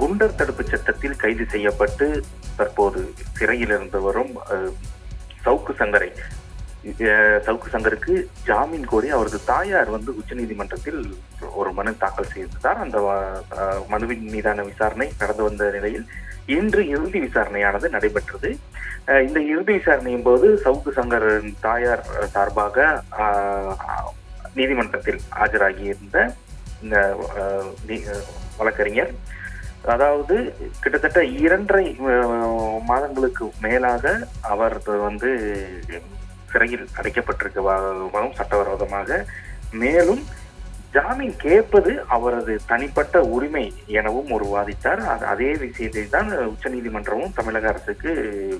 குண்டர் தடுப்பு சட்டத்தில் கைது செய்யப்பட்டு தற்போது சிறையில் இருந்து வரும் சவுக்கு சங்கரை சவுக்கு சங்கருக்கு ஜாமீன் கோரி அவரது தாயார் வந்து உச்சநீதிமன்றத்தில் ஒரு மனு தாக்கல் செய்திருந்தார். அந்த மனுவின் மீதான விசாரணை நடந்து வந்த நிலையில் இன்று இறுதி விசாரணையானது நடைபெற்றது. இந்த இறுதி விசாரணையின் போது சவுக்கு சங்கரின் தாயார் சார்பாக நீதிமன்றத்தில் ஆஜராகியிருந்த இந்த வழக்கறிஞர் அதாவது கிட்டத்தட்ட இரண்டரை மாதங்களுக்கு மேலாக அவர் வந்து சிறையில் அடைக்கப்பட்டிருக்கவும் சட்டவிரோதமாக. மேலும் ஜாமீன் கேட்பது அவரது தனிப்பட்ட உரிமை எனவும் ஒரு வாதித்தார் அது- அதே விஷயத்தை தான் உச்சநீதிமன்றமும் தமிழக அரசுக்கு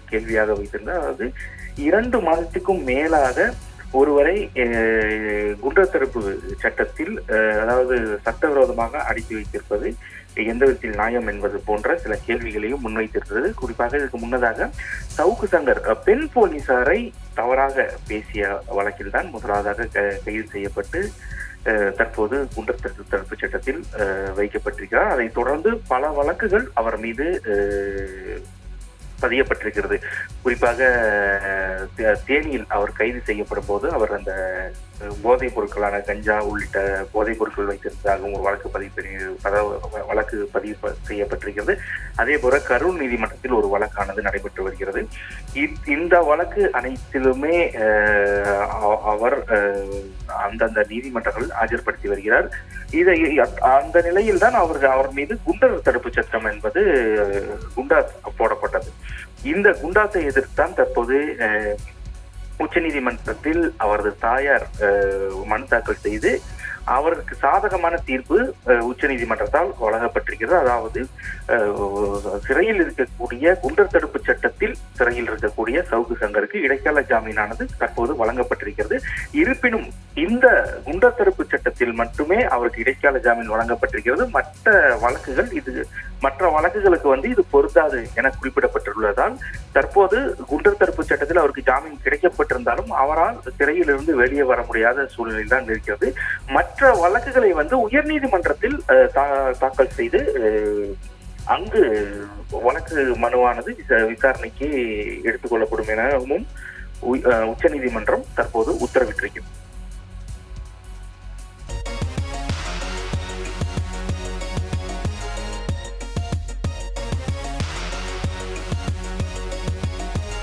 கேள்வியாக வைத்திருந்தார். அதாவது இரண்டு மாதத்துக்கும் மேலாக ஒருவரை அஹ், குண்டர் தடுப்பு சட்டத்தில் அதாவது சட்டவிரோதமாக அடைத்து வைத்திருப்பது எந்த விதத்தில் நியாயம் என்பது போன்ற சில கேள்விகளையும் முன்வைத்திருந்தது குறிப்பாக இதற்கு முன்னதாக சவுக்கு சங்கர் பெண் போலீசாரை தவறாக பேசிய வழக்கில் தான் முதலாவதாக க- கைது செய்யப்பட்டு தற்போது குண்டர் தடுப்பு சட்டத்தில் வைக்கப்பட்டிருக்கிறார். அதைத் தொடர்ந்து பல வழக்குகள் அவர் மீது பதியப்பட்டிருக்கிறது. குறிப்பாக தே- தேனியில் அவர் கைது செய்யப்படும் போது அவர் அந்த போதைப் பொருட்களான கஞ்சா உள்ளிட்ட போதைப் பொருட்கள் வைத்திருந்ததாகவும் ஒரு வழக்கு பதிவு பெரிய- வழக்கு பதிவு ப- செய்யப்பட்டிருக்கிறது. அதே போல கரூர் நீதிமன்றத்தில் ஒரு வழக்கானது நடைபெற்று வருகிறது. இ- இந்த வழக்கு அனைத்திலுமே அவர் அந்தந்த நீதிமன்றங்களில் ஆஜர்படுத்தி வருகிறார். இதை அந்த நிலையில் தான் அவர் அவர் மீது குண்டர் தடுப்பு சட்டம் என்பது குண்டா குண்டாஸ் போடப்பட்டது. இந்த குண்டாஸை எதிர்த்தான் தற்போது உச்சநீதிமன்றத்தில் அவரது தாயார் மனு தாக்கல் செய்து அவருக்கு சாதகமான தீர்ப்பு உச்சநீதிமன்றத்தால் வழங்கப்பட்டிருக்கிறது. அதாவது சிறையில் இருக்கக்கூடிய குண்டர் தடுப்பு சட்டத்தில் சிறையில் இருக்கக்கூடிய சவுக்கு சங்கருக்கு இடைக்கால ஜாமீனானது தற்போது வழங்கப்பட்டிருக்கிறது. இருப்பினும் இந்த குண்டத்தடுப்பு சட்டத்தில் மட்டுமே அவருக்கு இடைக்கால ஜாமீன் வழங்கப்பட்டிருக்கிறது. மற்ற வழக்குகள் இது மற்ற வழக்குகளுக்கு வந்து இது பொருந்தாது என குறிப்பிடப்பட்டுள்ளதால் தற்போது குண்டர் தடுப்பு சட்டத்தில் அவருக்கு ஜாமீன் கிடைக்கப்பட்டிருந்தாலும் அவரால் சிறையிலிருந்து வெளியே வர முடியாத சூழ்நிலை தான் இருக்கிறது. மற்ற வழக்குகளை வந்து உயர்நீதிமன்றத்தில் தா- தாக்கல் செய்து அங்கு வழக்கு மனுவானது விசாரணைக்கு எடுத்துக்கொள்ளப்படும் எனவும் உச்சநீதிமன்றம் தற்போது உத்தரவிட்டிருக்கிறது.